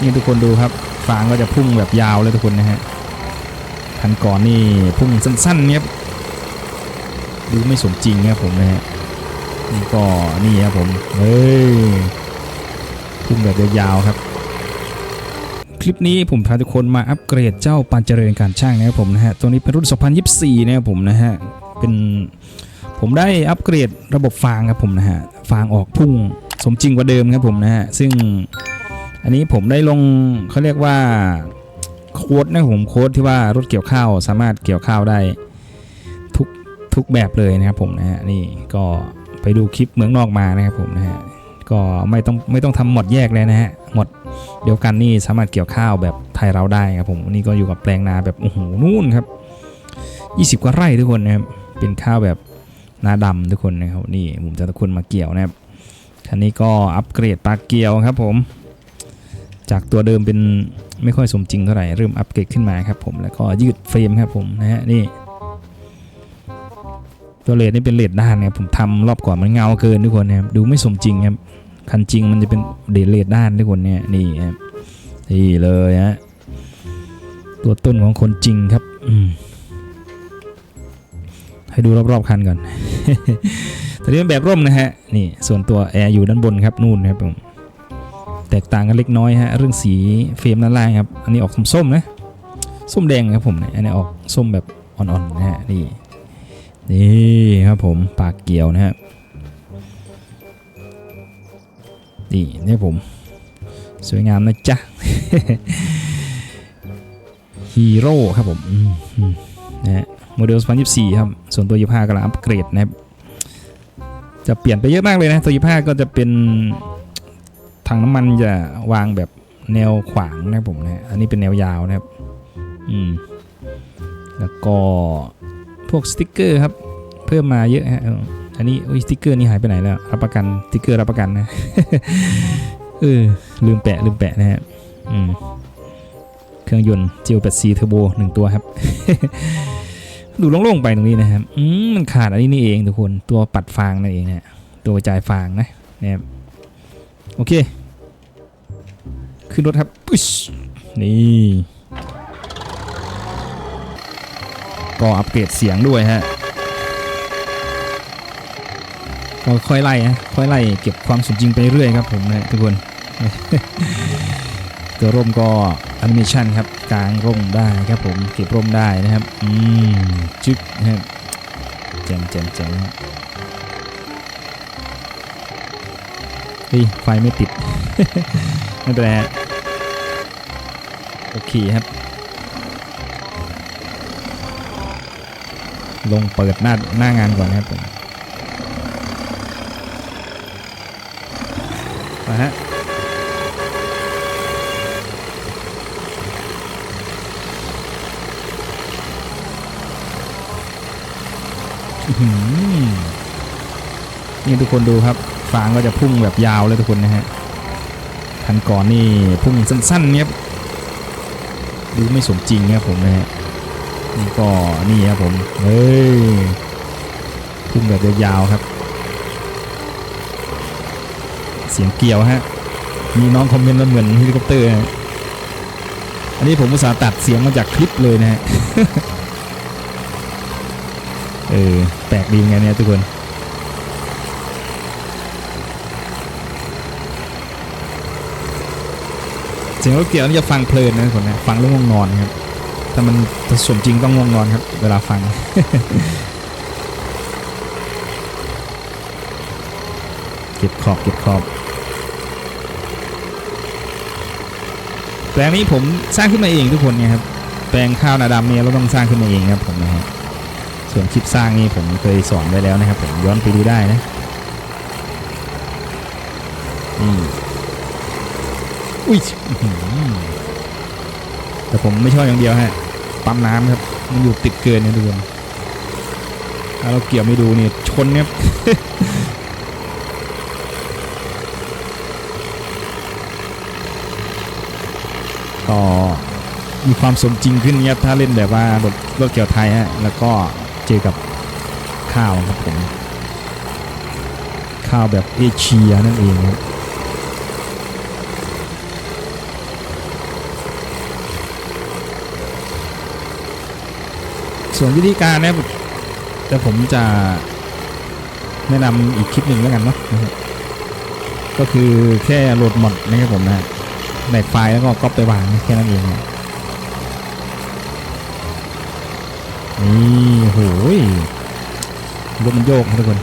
นี่ทุกคนดูครับ ฟางก็จะพุ่งแบบยาวเลยทุกคนนะฮะคันก่อนนี่พุ่งสั้นๆเนี่ยดูไม่สมจริงครับผมนะฮะนี่ก็นี่ครับผมเฮ้ยพุ่งแบบยาวๆครับ คลิปนี้ผมพาทุกคนมาอัปเกรดเจ้าปานเจริญการช่างนะครับผมนะฮะตัวนี้เป็นรุ่น 2024 นะครับผมนะฮะเป็นผมได้อัปเกรดระบบฟางครับผมนะฮะฟางออกพุ่ง สมจริงกว่าเดิมครับผมนะฮะซึ่งอันนี้ผมได้ลงเขาเรียกว่าโค้ดนะผมโค้ดที่ว่ารถเกี่ยวข้าวสามารถเกี่ยวข้าวได้ทุกทุกแบบเลยนะครับผมนะฮะนี่ก็ไปดูคลิปเมืองนอกมานะครับผมนะฮะก็ไม่ต้องไม่ต้องทำหมดแยกเลยนะฮะหมดเดียวกันนี่สามารถเกี่ยวข้าวแบบไทยเราได้ครับผมนี่ก็อยู่กับแปลงนาแบบโอ้โหนู่นครับ 20 กว่าไร่ทุกคนนะครับเป็นข้าวแบบนาดำทุกคนนะครับนี่ผมจะทุกคนมาเกี่ยวนะครับ คันนี้ก็อัปเกรดปลาเกียวครับผม จากตัวเดิมเป็นไม่ค่อยสมจริงเท่าไหร่เริ่มอัปเกรดขึ้นมาครับผมแล้วก็ยืดเฟรมครับผมนะฮะนี่ตัวเลดนี่เป็นเลดด้านนะครับผมทำรอบก่อนมันเงาเกินทุกคนนะครับดูไม่สมจริงครับคันจริงมันจะเป็นเดเลดด้านทุกคนเนี่ยนี่ครับนี่เลยฮะตัวต้นของคนจริงครับอืให้ดูรอบๆคันก่อน ตอนนี้เป็นแบบร่มนะฮะนี่ส่วนตัวแอร์อยู่ด้านบนครับนู่นครับผมแตกต่างกันเล็กน้อยฮะเรื่องสีเฟรมด้านล่างครับอันนี้ออกส้มๆนะส้มแดงครับผมเนี่ยอันนี้ออกส้มแบบอ่อนๆนะฮะนี่นี่ครับผมปากเกี่ยวนะฮะนี่เนี่ยผม สวยงามนะจ๊ะฮีโร่ครับผมอืมอืมนะฮะโมเดล2024 ครับ ส่วนตัว 25กำลังอัปเกรดนะครับ จะเปลี่ยนไปเยอะมากเลยนะตัว25ก็จะเป็นถังน้ำมันจะวางแบบแนวขวางนะผมนะอันนี้เป็นแนวยาวนะครับ อืม แล้วก็พวกสติกเกอร์ครับ เพิ่มมาเยอะฮะอันนี้อุ๊ยสติ๊กเกอร์นี่หายไปไหนแล้วรับประกันสติ๊กเกอร์รับประกันนะเออลืมแปะลืมแปะนะฮะอืมเครื่องยนต์ G84 Turbo หนึ่งตัวครับ ดูโล่งๆไปตรงนี้นะครับอืมมันขาดอันนี้นี่เองทุกคนตัวปัดฟางนั่นเองนะตัวกระจายฟางนะนะครับโอเค ขึ้นรถครับปึ๊ชนี่ก็อัปเกรดเสียงด้วยฮะก็ค่อยไล่นะค่อยไล่เก็บความสมจริงไปเรื่อยครับผมนะทุกคนตัวร่มก็แอนิเมชันครับ กลางร่มได้ครับผมเก็บร่มได้นะครับอืมจึ๊กนะครับแจ่มแจ่มแจ่มเฮ้ยไฟไม่ติด ไม่เป็นไรโอเคครับ ลงเปิดหน้าหน้างานก่อนนะครับผมมาฮะอื้อหือ นี่ทุกคนดูครับ ฟางก็จะพุ่งแบบยาวเลยทุกคนนะฮะคันก่อนนี่พุ่งสั้นๆเนี่ยดูไม่สมจริงครับผมนะฮะนี่ก็นี่ครับผม เฮ้ยพุ่งแบบยาวๆครับ เสียงเกี่ยวฮะ มีน้องคอมเมนต์ว่าเหมือนเฮลิคอปเตอร์ อันนี้ผมอุตส่าห์ตัดเสียงมาจากคลิปเลยนะฮะ เออแปลกดีไงเนี่ยทุกคนเสียงรถเกี่ยวนี่จะฟังเพลินนะทุกคนนะฟังแล้วง่วงนอนครับถ้ามันถ้าสมจริงต้องง่วงนอนครับ เวลาฟังเก็บขอบเก็บขอบแปลงนี้ผมสร้างขึ้นมาเองทุกคนไงครับแปลงข้าวนาดำเนี่ยเราต้องสร้างขึ้นมาเองครับผมนะฮะ ส่วนคลิปสร้างนี่ผมเคยสอนไว้แล้วนะครับ ผมย้อนไปดูได้นะนี่อุ้ยแต่ผมไม่ชอบอย่างเดียวฮะปั๊มน้ำครับ มันอยู่ติดเกินนะทุกคนถ้าเราเกี่ยวไม่ดูนี่ชนเนี่ยก็มีความสมจริงขึ้นเนี่ยถ้าเล่นแบบว่ารถรถเกี่ยวไทยฮะแล้วก็ เจอกับข้าวครับผมข้าวแบบเอเชียนั่นเองส่วนวิธีการเนี่ยแต่ผมจะแนะนำอีกคลิปหนึ่งแล้วกันเนาะก็คือแค่โหลดหมดนะครับผมนะในไฟล์แล้วก็ก๊อปไปวางแค่นั้นเองนะ นี่โหยรถมันโยกทุกคน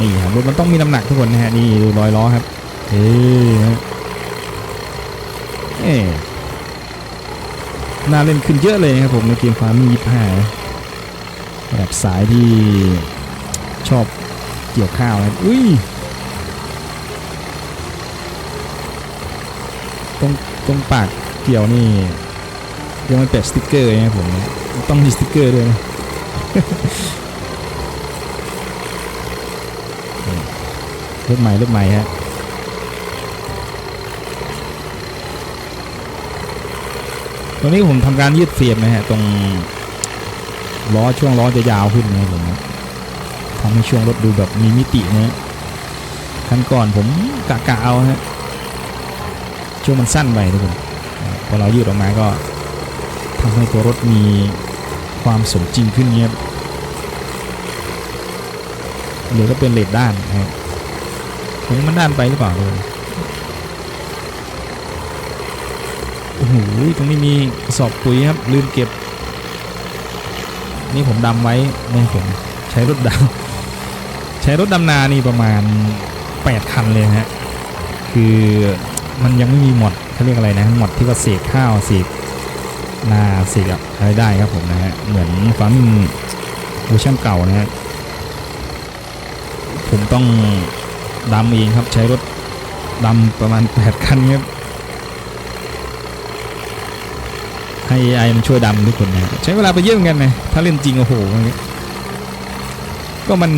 นี่ครับรถมันต้องมีน้ำหนักทุกคนนะฮะนี่ดูรอยล้อครับเอ้ยฮะเอ๊น่าเล่นขึ้นเยอะเลยนะครับผมในเกมฟาร์มยี่ห้าแบบสายที่ชอบเกี่ยวข้าวนะอุ้ย ตรงตรงปากเกี่ยวนี่ยังไม่แปะสติ๊กเกอร์นะครับผมต้องมีสติ๊กเกอร์ด้วยนะรถใหม่รถใหม่ฮะตรงนี้ผมทำการยืดเฟียมนะฮะตรงล้อช่วงล้อจะยาวขึ้นนะครับผมทำให้ช่วงรถดูแบบมีมิตินะฮะคันก่อนผมกะกะเอาฮะ ช่วงมันสั้นไปทุกคนพอเรายืดออกมาก็ทำให้ตัวรถมีความสมจริงขึ้นเงี้ยหรือก็เป็นเลดด้านนะฮะผมมันด้านไปหรือเปล่าเลยโอ้โหตรงนี้มีกระสอบปุ๋ยครับลืมเก็บ นี่ผมดำไว้นี่ผมใช้รถดำใช้รถดำนานี่ประมาณ 8 คันเลยฮะคือ มันยังไม่มีหมดเขาเรียกอะไรนะหมดที่ว่าเสกข้าวเสกนาเสกอะไรได้ครับผมนะฮะเหมือนฟาร์มิงเวอร์ชันเก่านะฮะผมต้องดำเองครับใช้รถดำประมาณ 8 คันครับให้ AI มันช่วยดำทุกคนนะใช้เวลาไปเยอะเหมือนกันนะถ้าเล่นจริงโอ้โหก็มัน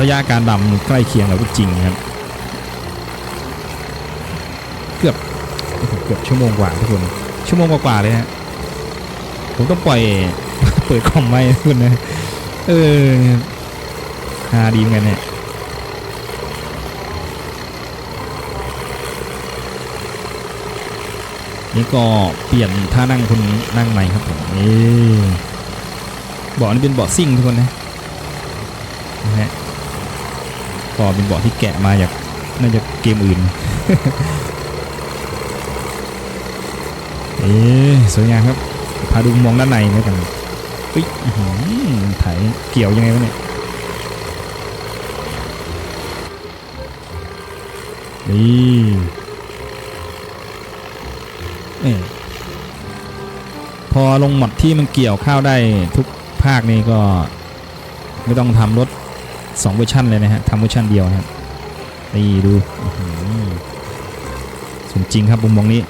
ระยะการดำใกล้เคียงกับจริงครับ เกือบเกือบชั่วโมงกว่าทุกคนชั่วโมงกว่าๆเลยฮะผมต้องปล่อยเปิดคอมไว้ทุกคนนะเออฮาดีเหมือนกันเนี่ยนี่ก็เปลี่ยนท่านั่งคุณนั่งใหม่ครับผมนี่เบาะนี่เป็นเบาะซิ่งทุกคนนะนะฮะก็เป็นเบาะที่แกะมาจากน่าจะเกมอื่น เอ๊สวยงามครับ พาดูมองด้านในแล้วกันเฮ้ยอื้อหือไถเกี่ยวยังไงวะเนี่ยนี่เอ่พอลงหมดที่มันเกี่ยวข้าวได้ทุกภาคนี่ก็ไม่ต้องทำรถ2เวอร์ชันเลยนะฮะทำเวอร์ชันเดียวนะครับนี่ดูสมจริงครับมุมมองนี้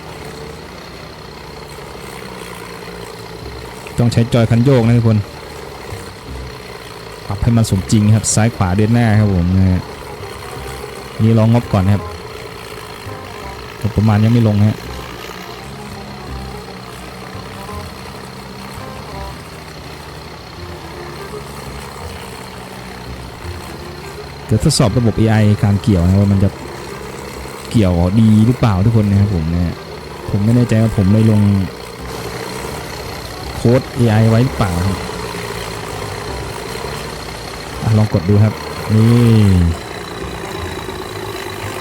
ต้องใช้จอยคันโยกนะทุกคนปรับให้มันสมจริงครับซ้ายขวาเดินหน้าครับผมนะนี่ลองงบก่อนนะครับประมาณยังไม่ลงนะฮะเดี๋ยวทดสอบระบบ AI การเกี่ยวนะว่ามันจะเกี่ยวดีหรือเปล่าทุกคนนะครับผมเนี่ยผมไม่แน่ใจว่าผมได้ลง โค้ด AI ไว้หรือเปล่าครับอลองกดดูครับ นี่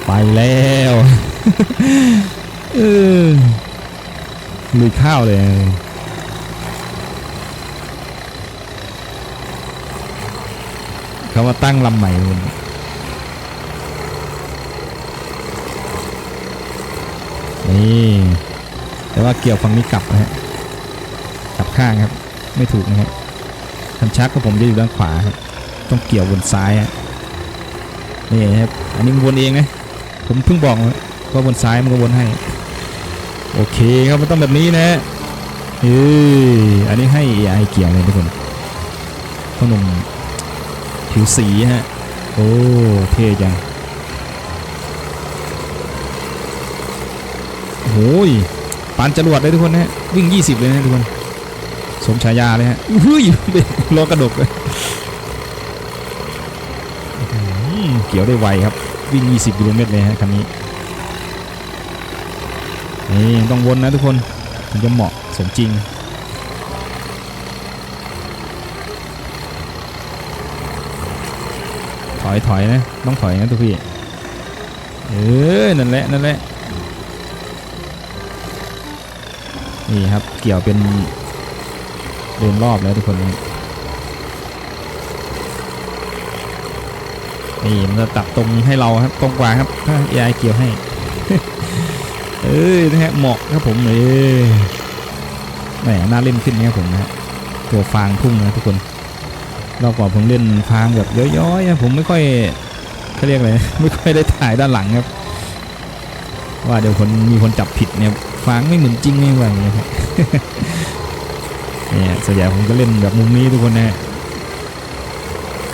ไปแล้วเออลุยข้าวเลยเขามาตั้งลำใหม่นี่ แต่ว่าเกี่ยวฝั่งนี้กลับนะฮะ กลับข้างครับ ไม่ถูกนะฮะคันชักของผมจะอยู่ด้านขวาครับ ต้องเกี่ยวบนซ้ายนี่ครับ อันนี้มันวนเองนะ ผมเพิ่งบอกว่าบนซ้ายมันก็วนให้ โอเคครับมันต้องแบบนี้นะฮะเอออันนี้ให้ AI เกี่ยวเลยทุกคนพ่อหนุ่มผิวสีฮะ โอ้เท่จังโอ้ยปานจรวดเลยทุกคนนะฮะวิ่ง 20 เลยนะทุกคน สมฉายาเลยฮะเฮ้ยล้อกระดกเลยอื้อหือเกี่ยวได้ไวครับ วิ่ง 20กิโลเมตรเลยฮะคันนี้นี่ต้องวนนะทุกคนถึงจะเหมาะสมจริงถอยถอยนะ ต้องถอยนะทุกพี่ เออนั่นแหละนั่นแหละนี่ครับเกี่ยวเป็น เดินรอบแล้วทุกคนนี่นี่มันจะตัดตรงให้เราครับตรงกว่าครับถ้า AI เกี่ยวให้ เอ้ยนะฮะเหมาะครับผมเอ้ยแหมน่าเล่นขึ้นนะครับผมนะฮะตัวฟางพุ่งนะทุกคนรอบก่อนผมเล่นฟางแบบย้อยๆนะผมไม่ค่อยเขาเรียกอะไรไม่ค่อยได้ถ่ายด้านหลังครับ ว่าเดี๋ยวคนมีคนจับผิดเนี่ยฟางไม่เหมือนจริงไม่ว่าอย่างเงี้ยครับ เนี่ยส่วนใหญ่ผมก็เล่นแบบมุมนี้ทุกคนนะ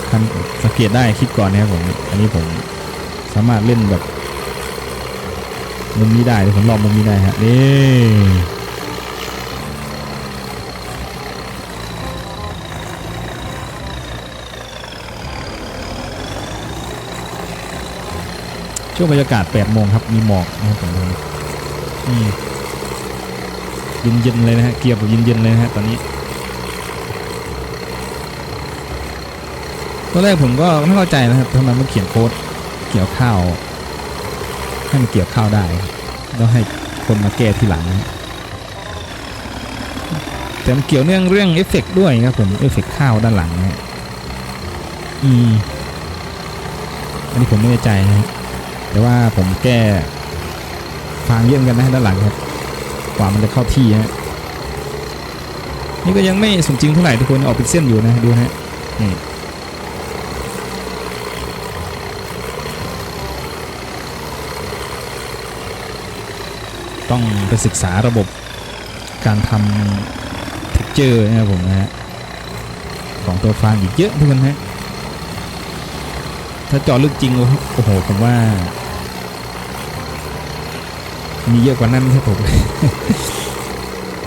ท่านสังเกตได้คลิปก่อนนะครับผม อันนี้ผมสามารถเล่นแบบมุมนี้ได้ผมลองมุมนี้ได้ฮะนี่ช่วงบรรยากาศ8โมงครับ มีหมอกนะครับผมอืม เย็นๆเลยนะฮะเกียร์แบบเย็นๆเลยนะฮะตอนนี้ตอนแรกผมก็ไม่เข้าใจนะครับทำไมมันเขียนโค้ดเกี่ยวข้าวให้มันเกี่ยวข้าวได้แล้วให้คนมาแก้ทีหลังนะแต่มันเกี่ยวเนื่องเรื่องเอฟเฟกด้วยครับผมเอฟเฟกข้าวด้านหลังนะอืมอันนี้ผมไม่แน่ใจนะแต่ว่าผมแก้ฟางเยอะเหมือนกันนะด้านหลังครับ กว่ามันจะเข้าที่ฮะนี่ก็ยังไม่สมจริงเท่าไหร่ทุกคนออกเป็นเส้นอยู่นะดูนะฮะนี่ต้องไปศึกษาระบบการทำเท็กเจอร์นะครับผมนะฮะของตัวฟางอีกเยอะทุกคนฮะถ้าจาะลึกจริงโอ้โอ้โหผมว่า มีเยอะกว่านั้นครับผม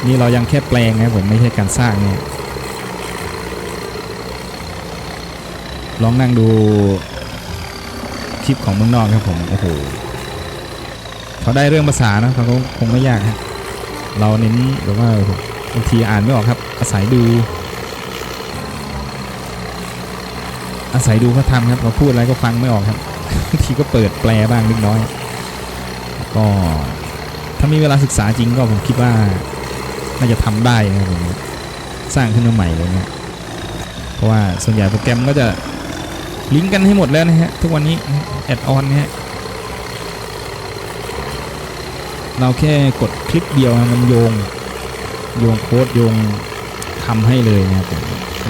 นี่เรายังแค่แปลงนะผมไม่ใช่การสร้างเนี่ยลองนั่งดูคลิปของเมืองนอกครับผมโอ้โหเขาได้เรื่องภาษานะเขาคงไม่ยากฮะเราเน้นแบบว่าบางทีอ่านไม่ออกครับ อาศัยดู อาศัยดูเขาทำครับเขาพูดอะไรก็ฟังไม่ออกครับบางทีก็เปิดแปลบ้างเล็กน้อย ก็ ถ้ามีเวลาศึกษาจริงก็ผมคิดว่าน่าจะทำได้นะครับผมสร้างขึ้นมาใหม่เลยเนี่ยเพราะว่าส่วนใหญ่โปรแกรมก็จะลิงก์กันให้หมดแล้วนะฮะทุกวันนี้แอดออนนะฮะเราแค่กดคลิกเดียวมันโยงโยงโค้ดโยงทำให้เลยนะครับผมเอ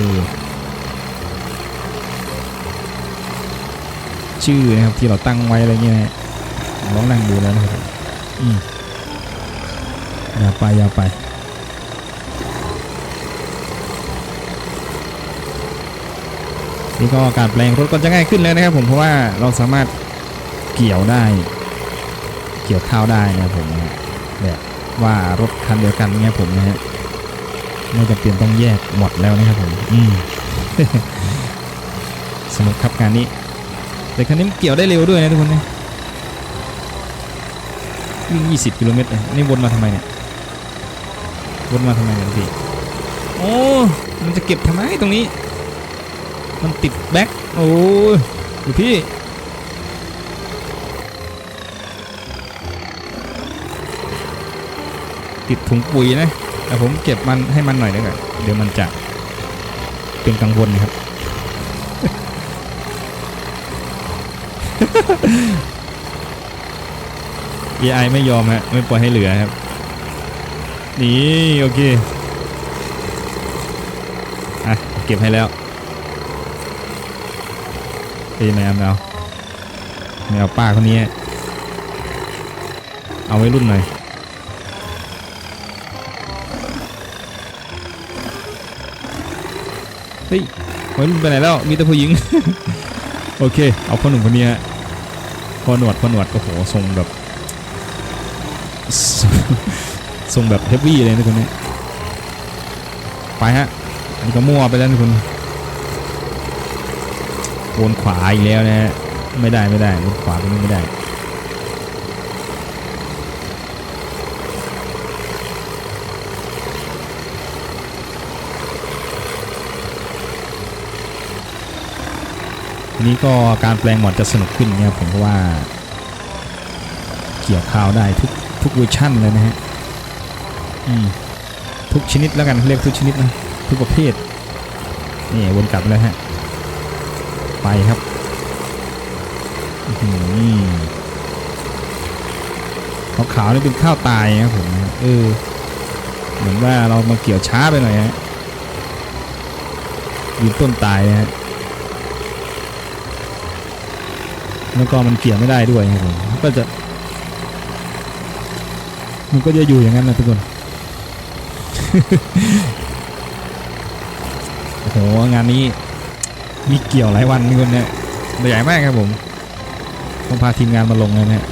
ชื่อนะครับที่เราตั้งไว้อะไรเงี้ยนะลองนั่งดูแล้วนะครับอืม ยาวไปยาวไปนี่ก็การแปลงรถก็จะง่ายขึ้นแล้วนะครับผมเพราะว่าเราสามารถเกี่ยวได้ เกี่ยวข้าวได้นะครับผมนะฮะแบบว่ารถคันเดียวกันเนี่ยผมนะฮะไม่จำเป็นต้องแยกหมดแล้วนะครับผมอืมสนุกครับงานนี้ แต่คันนี้มันเกี่ยวได้เร็วด้วยนะทุกคนนะวิ่ง 20 กิโลเมตรเนี่วนมาทำไมเนี่ย วนมาทำไมเนี่ยพี่โอ้มันจะเก็บทำไมตรงนี้ มันติดแบ็คโอ้ยดูพี่ติดถุงปุ๋ยนะแต่ผมเก็บมันให้มันหน่อยดีกว่าเดี๋ยวมันจะเป็นกังวลครับ AI ไม่ยอมฮะไม่ปล่อยให้เหลือครับ นี่โอเค อะ เก็บให้แล้วเอ้ยไม่เอาไม่เอาไม่เอาป้าคนนี้ เอาไว้รุ่นหน่อยเฮ้ยวัยรุ่นไปไหนแล้ว มีแต่ผู้หญิง โอเค เอาพ่อหนุ่มคนนี้ฮะพ่อหนวดพ่อหนวด โอ้โห ทรงแบบ ทรงแบบเฮฟวี่เลยนะคนนี้ไปฮะอันนี้ก็มั่วไปแล้วนะคนณวนขวาอีกแล้วนะฮะไม่ได้ไม่ได้วนขวาตรงนี้ไม่ได้นี้ก็การแปลงหมอนจะสนุกขึ้นเนี่ยผมเพราะว่า เกี่ยวข้าวได้ทุกทุกเวอร์ชั่นเลยนะฮะ ทุกชนิดแล้วกันเรียกทุกชนิดนะทุกประเภทนี่วนกลับไปแล้วฮะ ไปครับอื้อหือขาวๆนี่เป็นข้าวตายครับผมนะเออเหมือนว่าเรามาเกี่ยวช้าไปหน่อยฮะยืนต้นตายนะฮะแล้วก็มันเกี่ยวไม่ได้ด้วยครับผมมันก็จะ มันก็จะอยู่อย่างนั้นนะทุกคน โอ้โห งานนี้มีเกี่ยวหลายวันทุกคนเนี่ยใหญ่มากครับผม ต้องพาทีมงานมาลงเลยนะฮะ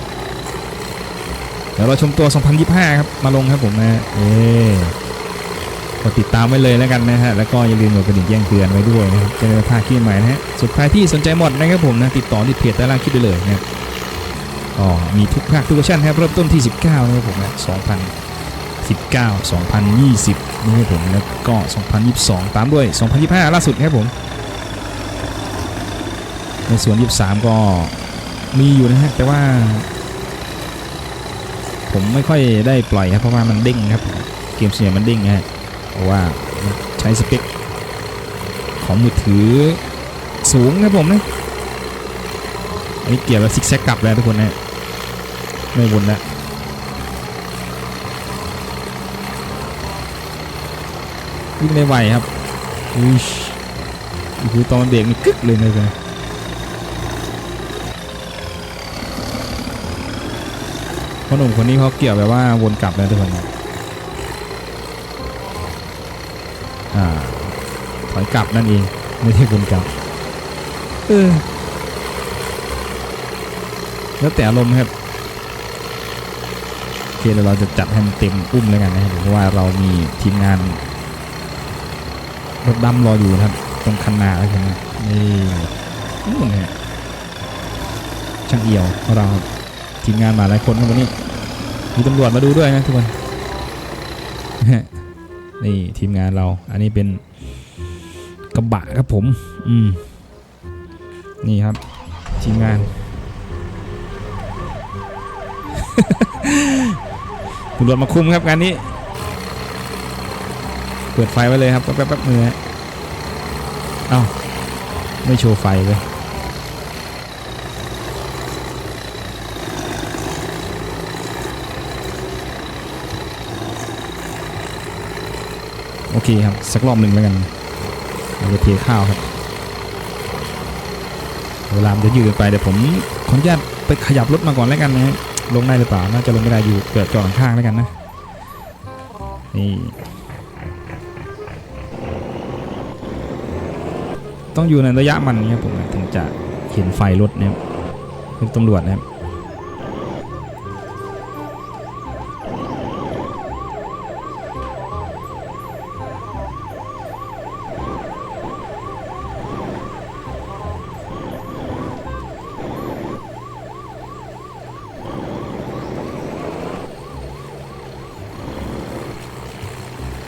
เดี๋ยวเราชมตัว 2025 ครับ มาลงครับผมนะเอ๊ก็ติดตามไว้เลยแล้วกันนะฮะ แล้วก็อย่าลืมกดกระดิ่งแจ้งเตือนไว้ด้วยนะครับจะได้ไม่พลาดคลิปใหม่นะฮะ สุดท้ายที่สนใจหมดนะครับผมนะ ติดต่อที่เพจใต้ล่างคลิปได้เลยนะครับก็มีทุกภาคทุกเวอร์ชันครับ เริ่มต้นที่ 19 นะครับผมนะ 2000 2019 2020นี่ครับผมแล้วก็ 2022 ตามด้วย 2025 ล่าสุดครับผม ในส่วน 23 ก็มีอยู่นะฮะแต่ว่า ผมไม่ค่อยได้ปล่อยครับเพราะว่ามันเด้งครับ เกมส่วนใหญ่มันเด้งฮะเพราะว่าใช้สเปคของมือถือสูงครับผมนะอันนี้เกี่ยวกับซิกแซกกลับแล้วทุกคนนะไม่วนแล้ว วิ่งได้ไวครับอุ้ยคือตอนเบรกนี่กึกเลยนะเลยพ่อหนุ่มคนนี้เขาเกี่ยวแบบว่าวนกลับแล้วทุกคนนะอ่าถอยกลับนั่นเองไม่ใช่วนกลับเออแล้วแต่อารมณ์ครับโอเคเดี๋ยวเราจะจัดให้มันเต็มอุ้มแล้วกันนะครับเพราะว่าเรามีทีมงาน รถดำรออยู่นะครับ ตรงคันนาแล้วกันนะนี่นู่นฮะช่างเอี่ยวของเราทีมงานมาหลายคนครับวันนี้มีตำรวจมาดูด้วยนะทุกคนนี่ทีมงานเรา อันนี้เป็นกระบะครับผม อืม นี่ครับ ทีมงาน ตำรวจมาคุมครับงานนี้ เปิดไฟไว้เลยครับแป๊บแป๊บมือเอ้าไม่โชว์ไฟเลยโอเคครับ สักรอบหนึ่งแล้วกันเราจะเทข้าวครับ เวลามันจะยืดไปเดี๋ยวผมขออนุญาตไปขยับรถมาก่อนแล้วกันนะฮะลงได้หรือเปล่าน่าจะลงไม่ได้อยู่เกิดจอดข้างแล้วกันนะนี่ ต้องอยู่ในระยะมันนี่ยผมถึงจะเห็นไฟรถเนี่ยเป็นตำรวจนะครับ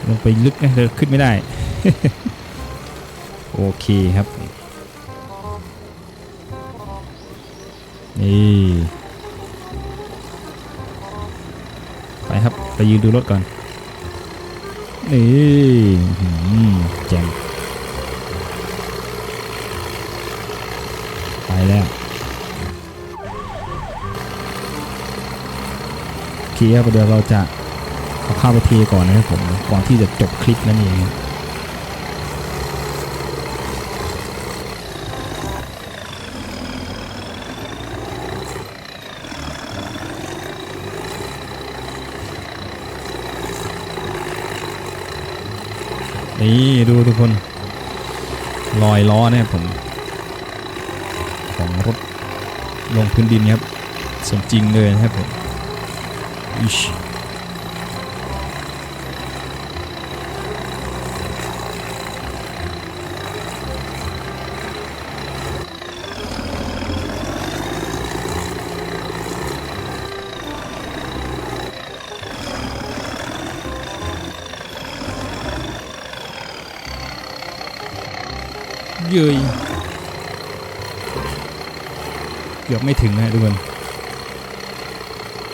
ลงไปลึกนะเดินขึ้นไม่ได้ โอเคครับ นี่ไปครับ ไปยืนดูรถก่อน นี่หือแจ่มไปแล้วโอเคครับเดี๋ยวเราจะเอาข้าวไปเทก่อนนะครับผม ก่อนที่จะจบคลิปนั่นเอง นี่ดูทุกคน ลอยล้อเนี่ยผมของรถลงพื้นดินครับสมจริงเลยนะครับผมอิช เย้ยเกือบไม่ถึงนะทุกคน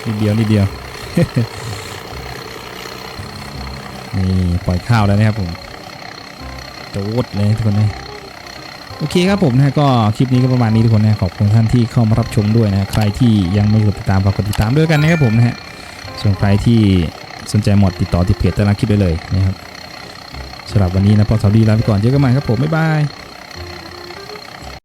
นิดเดียวนิดเดียวนี่ปล่อยข้าวแล้วนะครับผมโจดเลยทุกคนนะโอเคครับผมนะฮะก็คลิปนี้ก็ประมาณนี้ทุกคนนะขอบคุณท่านที่เข้ามารับชมด้วยนะใครที่ยังไม่กดติดตามฝากกดติดตามด้วยกันนะครับผมนะฮะส่วนใครที่สนใจหมดติดต่อที่เพจตารางคลิปได้เลยนะครับสำหรับวันนี้นะพอสวัสดีลาไปก่อนเจอกันใหม่ครับผมบ๊ายบาย